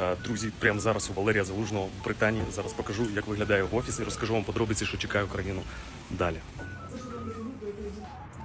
Е, Друзі, прямо зараз у Валерія Залужного в Британії. Зараз покажу, як виглядає в офісі. Розкажу вам подробиці, що чекає Україну далі.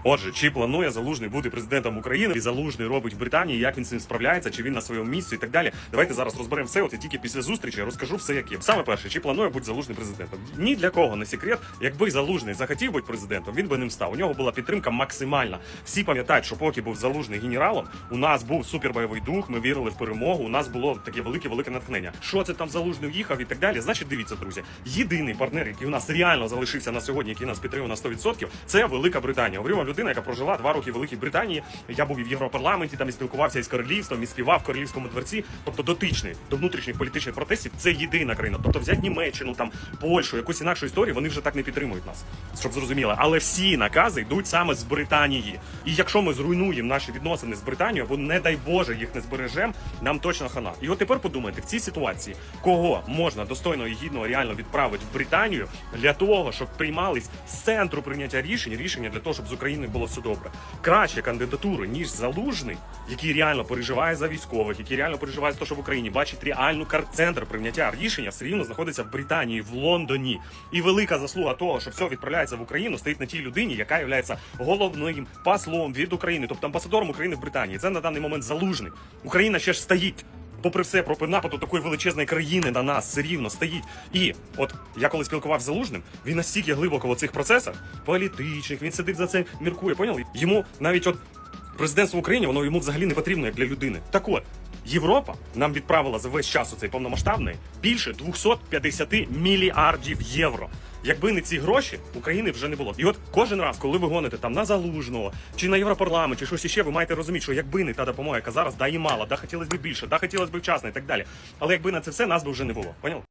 Отже, чи планує залужний бути президентом України? І залужний робить в Британії, як він з цим справляється, чи він на своєму місці і так далі. Давайте зараз розберемо все. От і тільки після зустрічі я розкажу все, як є. Саме перше, чи планує бути залужний президентом? Ні для кого не секрет. Якби залужний захотів бути президентом, він би ним став. У нього була підтримка максимальна. Всі пам'ятають, що поки був залужний генералом, у нас був супербойовий дух. Ми вірили в перемогу. У нас було таке велике велике натхнення. Що це там залужний їхав і так далі. Значить, дивіться, друзі. Єдиний партнер, який у нас реально залишився на сьогодні, який нас підтримує на 100%, це Велика Британія. Говорю вам людина, яка прожила два роки в Великій Британії. Я був і в Європарламенті, там і спілкувався із королівством, і співав в королівському дворці. Тобто дотичний до внутрішніх політичних протестів. Це єдина країна. Тобто взяти Німеччину, там Польщу, якусь інакшу історію, вони вже так не підтримують нас, щоб зрозуміло. Але всі накази йдуть саме з Британії. І якщо ми зруйнуємо наші відносини з Британією, або не дай Боже їх не збережемо, нам точно хана. І от тепер подумайте, в цій ситуації кого можна достойно і гідно реально відправити в Британію для того, щоб приймались з центру прийняття рішень, рішення для того, щоб з Україною було все добре. Краще кандидатури, ніж залужний, який реально переживає за військових, який реально переживає за те, що в Україні бачить реальну центр прийняття рішення, все рівно знаходиться в Британії, в Лондоні. І велика заслуга того, що все відправляється в Україну, стоїть на тій людині, яка є головним послом від України, тобто амбасадором України в Британії. Це на даний момент залужний. Україна ще ж стоїть. Попри все, пропи нападу такої величезної країни на нас все рівно стоїть. І от я коли спілкувався з залужним, він настільки глибоко в цих процесах політичних, він сидить за це, міркує. Поняли? Йому навіть от президентство України, воно йому взагалі не потрібно як для людини. Так от. Європа нам відправила за весь час у цей повномасштабний більше 250 мільярдів євро. Якби не ці гроші, України вже не було. І от кожен раз, коли ви гоните там на залужного чи на європарламент, чи щось іще, ви маєте розуміти, що якби не та допомога, яка зараз да і мала, да хотілося б більше, да хотілося б вчасно і так далі. Але якби на це все нас би вже не було. Поняв?